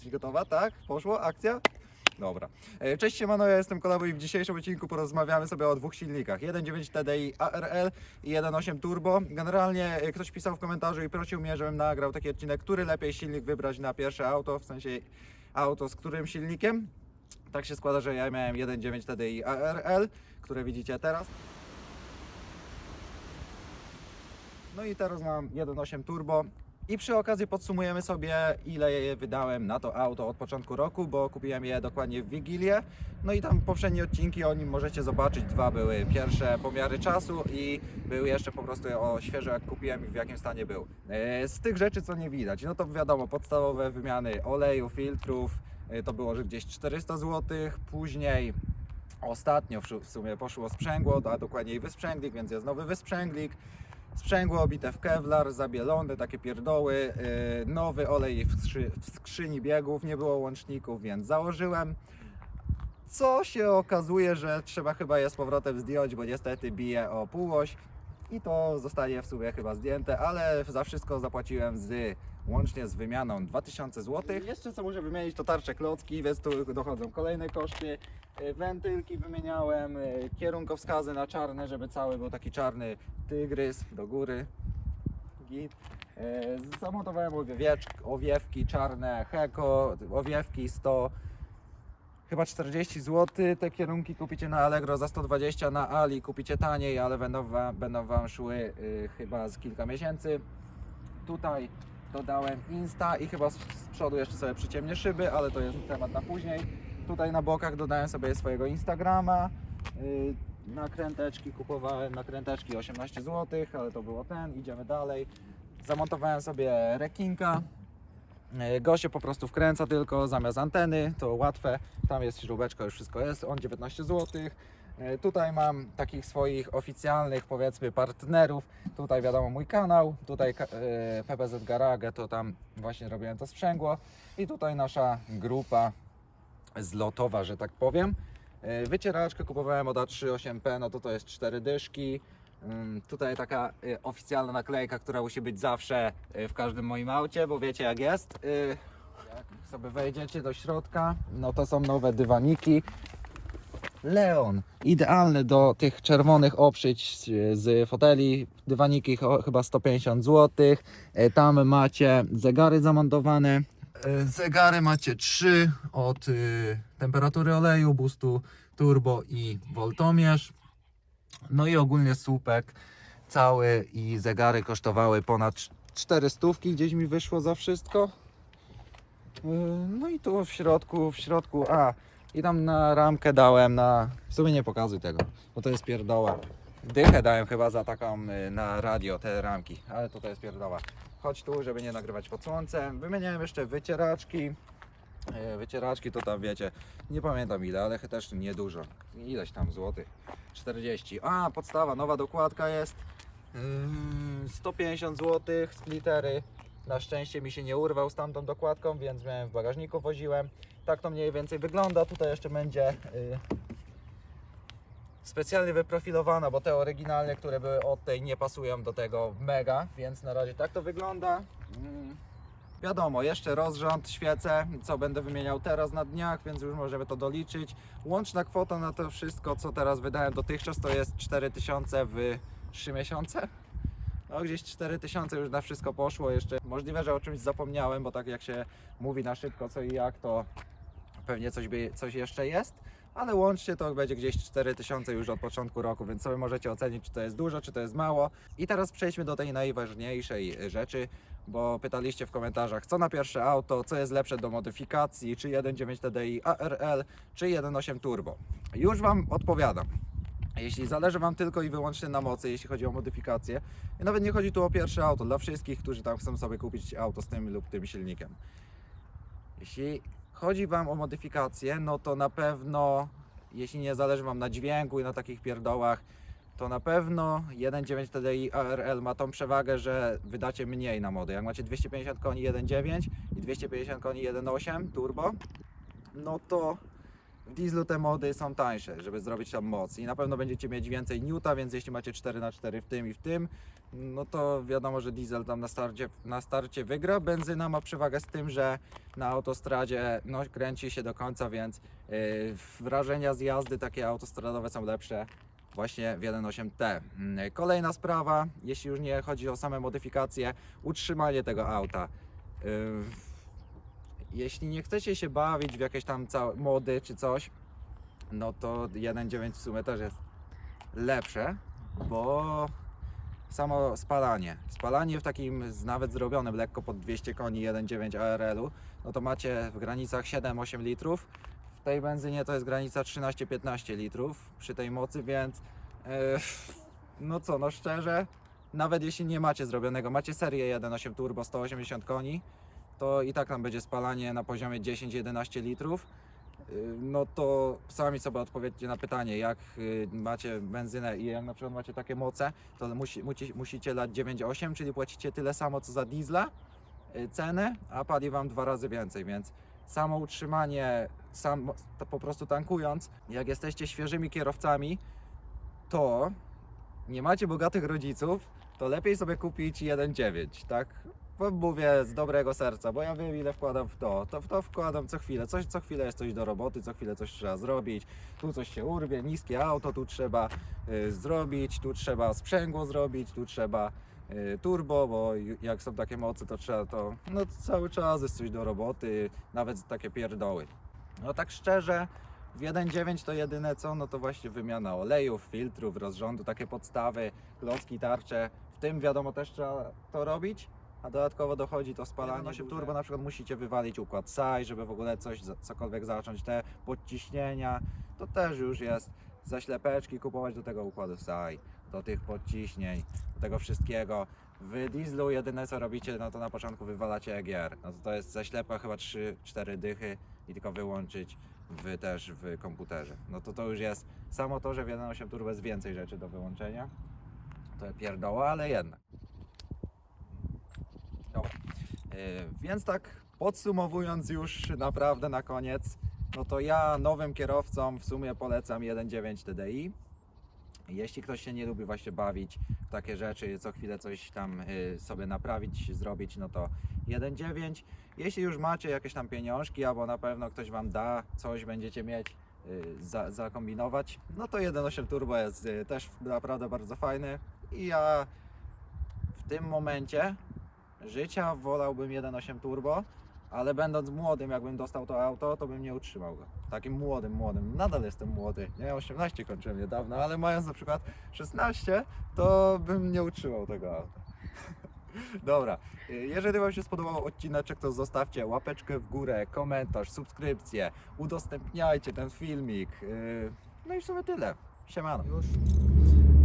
Jesteś gotowa? Tak? Poszło? Akcja? Dobra. E, Cześć siemano, ja jestem Kolabo i w dzisiejszym odcinku porozmawiamy sobie o dwóch silnikach. 1.9 TDI ARL i 1.8 Turbo. Generalnie e, ktoś pisał w komentarzu i prosił mnie, żebym nagrał taki odcinek, który lepiej silnik wybrać na pierwsze auto, w sensie auto z którym silnikiem. Tak się składa, że ja miałem 1.9 TDI ARL, które widzicie teraz. No i teraz mam 1.8 Turbo. I przy okazji podsumujemy sobie, ile je wydałem na to auto od początku roku, bo kupiłem je dokładnie w Wigilię. No i tam poprzednie odcinki o nim możecie zobaczyć. Dwa były pierwsze pomiary czasu i był jeszcze po prostu o świeżo jak kupiłem i w jakim stanie był. E, Z tych rzeczy co nie widać, no to wiadomo, podstawowe wymiany oleju, filtrów, e, to było że gdzieś 400 zł, później ostatnio w sumie poszło sprzęgło, a dokładniej wysprzęglik, więc jest nowy wysprzęglik. Sprzęgło obite w kevlar, zabielone, takie pierdoły, yy, nowy olej w, skrzy, w skrzyni biegów, nie było łączników, więc założyłem. Co się okazuje, że trzeba chyba je z powrotem zdjąć, bo niestety bije o półoś i to zostanie w sumie chyba zdjęte, ale za wszystko zapłaciłem z łącznie z wymianą 2000 zł. Jeszcze co muszę wymienić to tarcze klocki, więc tu dochodzą kolejne koszty. Y, Wentylki wymieniałem, y, kierunkowskazy na czarne, żeby cały był taki czarny tygrys do góry. Git. Y, Zamontowałem owiewecz- owiewki czarne Heko, owiewki 100 chyba 40 zł. Te kierunki kupicie na Allegro za 120 na Ali, kupicie taniej, ale będą wam, będą wam szły chyba z kilka miesięcy. Tutaj dodałem Insta i chyba z, z przodu jeszcze sobie przyciemnię szyby, ale to jest temat na później. Tutaj na bokach dodałem sobie swojego Instagrama. Yy, nakręteczki kupowałem, nakręteczki 18 zł, ale to było ten, idziemy dalej. Zamontowałem sobie rekinka. Yy, Go się po prostu wkręca tylko zamiast anteny, to łatwe. Tam jest śrubeczka, już wszystko jest. On 19 zł. E, Tutaj mam takich swoich oficjalnych, powiedzmy, partnerów. Tutaj wiadomo mój kanał, tutaj e, PPZ Garage, to tam właśnie robiłem to sprzęgło. I tutaj nasza grupa zlotowa, że tak powiem. E, Wycieraczkę kupowałem od A38P, no to to jest 4 dyszki. Ym, Tutaj taka oficjalna naklejka, która musi być zawsze w każdym moim aucie, bo wiecie jak jest. Jak sobie wejdziecie do środka, no to są nowe dywaniki. Leon, idealny do tych czerwonych obszyć e, z foteli. Dywaniki chyba 150 zł. E, Tam macie zegary zamontowane. E, Zegary macie trzy od temperatury oleju, boostu turbo i voltomierz. No i ogólnie słupek cały i zegary kosztowały ponad 400 gdzieś mi wyszło za wszystko. No i tu w środku, w środku, a i tam na ramkę dałem na, w sumie nie pokazuj tego, bo to jest pierdoła. Dychę dałem chyba za taką yy, na radio te ramki, ale to to jest pierdoła. Chodź tu, żeby nie nagrywać pod słońcem. Wymieniałem jeszcze wycieraczki. Yy, Wycieraczki to tam wiecie, nie pamiętam ile, ale też niedużo. Ileś tam złotych. 40. A, podstawa, nowa dokładka jest. Yy, 150 zł, splittery. Na szczęście mi się nie urwał z tamtą dokładką, więc miałem w bagażniku, woziłem. Tak to mniej więcej wygląda. Tutaj jeszcze będzie yy, specjalnie wyprofilowana, bo te oryginalne, które były od tej, nie pasują do tego mega, więc na razie tak to wygląda. Yy. Wiadomo, jeszcze rozrząd, świece, co będę wymieniał teraz na dniach, więc już możemy to doliczyć. Łączna kwota na to wszystko, co teraz wydałem dotychczas, to jest 4000 w 3 miesiące. No gdzieś 4000 już na wszystko poszło jeszcze. Możliwe, że o czymś zapomniałem, bo tak jak się mówi na szybko co i jak, to pewnie coś, by, coś jeszcze jest. Ale łącznie to będzie gdzieś 4000 już od początku roku, więc sobie możecie ocenić, czy to jest dużo, czy to jest mało. I teraz przejdźmy do tej najważniejszej rzeczy, bo pytaliście w komentarzach, co na pierwsze auto, co jest lepsze do modyfikacji, czy 1.9 TDI ARL, czy 1.8 Turbo. Już Wam odpowiadam. Jeśli zależy Wam tylko i wyłącznie na mocy, jeśli chodzi o modyfikację, i nawet nie chodzi tu o pierwsze auto, dla wszystkich, którzy tam chcą sobie kupić auto z tym lub tym silnikiem. Jeśli chodzi Wam o modyfikację, no to na pewno, jeśli nie zależy Wam na dźwięku i na takich pierdołach, to na pewno 1.9 TDI ARL ma tą przewagę, że wydacie mniej na mody. Jak macie 250 koni 1.9 i 250 koni 1.8 turbo, no to dieslu te mody są tańsze, żeby zrobić tam moc i na pewno będziecie mieć więcej newta, więc jeśli macie 4x4 w tym i w tym, no to wiadomo, że diesel tam na starcie, na starcie wygra. Benzyna ma przewagę z tym, że na autostradzie no, kręci się do końca, więc yy, wrażenia z jazdy takie autostradowe są lepsze właśnie w 1.8T. Mm, Kolejna sprawa, jeśli już nie chodzi o same modyfikacje, utrzymanie tego auta. Yy, jeśli nie chcecie się bawić w jakieś tam mody czy coś, no to 1.9 w sumie też jest lepsze, bo samo spalanie. Spalanie w takim nawet zrobionym lekko pod 200 koni 1.9 ARL-u, no to macie w granicach 7-8 litrów. W tej benzynie to jest granica 13-15 litrów przy tej mocy, więc e, no co, no szczerze, nawet jeśli nie macie zrobionego, macie serię 1.8 turbo 180 koni, to i tak tam będzie spalanie na poziomie 10-11 litrów. Y, No to sami sobie odpowiedzcie na pytanie, jak y, macie benzynę i jak na przykład macie takie moce, to musi, musi, musicie lać 9,8, czyli płacicie tyle samo co za diesla y, cenę, a pali wam dwa razy więcej, więc samo utrzymanie, sam po prostu tankując, jak jesteście świeżymi kierowcami, to nie macie bogatych rodziców, to lepiej sobie kupić 1,9, tak? Mówię z dobrego serca, bo ja wiem ile wkładam w to. To w to wkładam co chwilę. Coś, co chwilę jest coś do roboty, co chwilę coś trzeba zrobić. Tu coś się urwie, niskie auto, tu trzeba y, zrobić, tu trzeba sprzęgło zrobić, tu trzeba y, turbo, bo jak są takie mocy, to trzeba to. No cały czas jest coś do roboty, nawet takie pierdoły. No tak szczerze, w 1.9 to jedyne co, no to właśnie wymiana olejów, filtrów, rozrządu, takie podstawy, klocki, tarcze. W tym wiadomo też trzeba to robić, a dodatkowo dochodzi to spalanie się turbo, na przykład musicie wywalić układ SAI, żeby w ogóle coś, cokolwiek zacząć, te podciśnienia, to też już jest zaślepeczki, kupować do tego układu SAI, do tych podciśnień, do tego wszystkiego. W dieslu jedyne co robicie, no to na początku wywalacie EGR, no to to jest zaślepa chyba 3-4 dychy i tylko wyłączyć w, też w komputerze. No to to już jest samo to, że w 1.8 turbo jest więcej rzeczy do wyłączenia. To pierdoła, ale jednak. Yy, więc tak podsumowując już naprawdę na koniec, no to ja nowym kierowcom w sumie polecam 1.9 TDI. Jeśli ktoś się nie lubi właśnie bawić w takie rzeczy, co chwilę coś tam y, sobie naprawić, zrobić, no to 1.9. Jeśli już macie jakieś tam pieniążki, albo na pewno ktoś Wam da, coś będziecie mieć y, za, zakombinować, no to 1.8 Turbo jest też naprawdę bardzo fajny i ja w tym momencie życia wolałbym 1.8 Turbo, ale będąc młodym, jakbym dostał to auto, to bym nie utrzymał go. Takim młodym, młodym. Nadal jestem młody. Nie, 18 kończyłem niedawno, ale mając na przykład 16, to bym nie utrzymał tego auta. Dobra, jeżeli Wam się spodobał odcineczek, to zostawcie łapeczkę w górę, komentarz, subskrypcję, udostępniajcie ten filmik. y, No i w sumie tyle. Siemano. Już.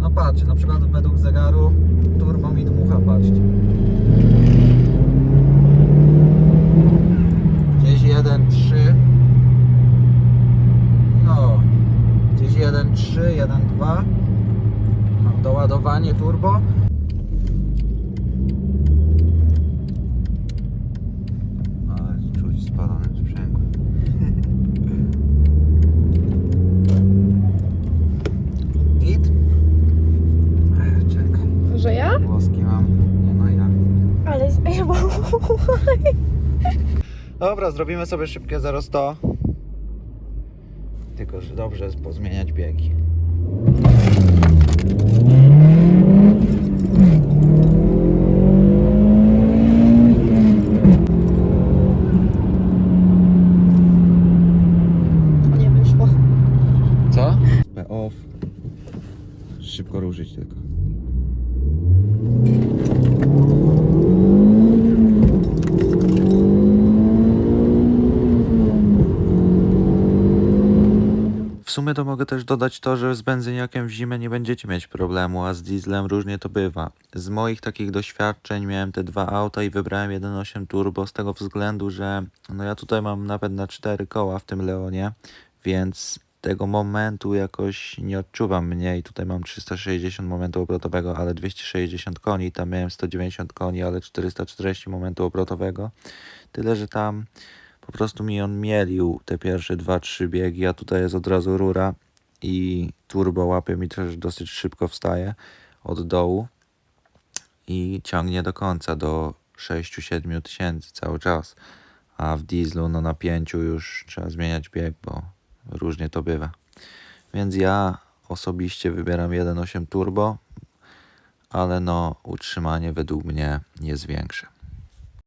No patrzcie, na przykład według zegaru turbo mi dmucha, patrzcie. Gdzieś 1,3 No Gdzieś 1,3, 1,2 Mam doładowanie turbo Ale czuć spalone sprzęgło Git? Ech, czekaj, Że ja? włoski mam Nie no ja Ale. Dobra, zrobimy sobie szybkie 0-100. Tylko, że dobrze jest pozmieniać biegi. Nie wyszło. Co? off. Szybko ruszyć tylko. W sumie to mogę też dodać to, że z benzyniakiem w zimę nie będziecie mieć problemu, a z dieslem różnie to bywa. Z moich takich doświadczeń miałem te dwa auta i wybrałem 1.8 turbo z tego względu, że no ja tutaj mam napęd na 4 koła w tym Leonie, więc tego momentu jakoś nie odczuwam mniej. Tutaj mam 360 momentu obrotowego, ale 260 koni. Tam miałem 190 koni, ale 440 momentu obrotowego. Tyle, że tam Po prostu mi on mielił te pierwsze 2-3 biegi, a tutaj jest od razu rura i turbo łapie mi też dosyć szybko wstaje od dołu i ciągnie do końca, do 6-7 tysięcy cały czas. A w dieslu no na 5 już trzeba zmieniać bieg, bo różnie to bywa. Więc ja osobiście wybieram 1.8 turbo, ale no utrzymanie według mnie jest większe.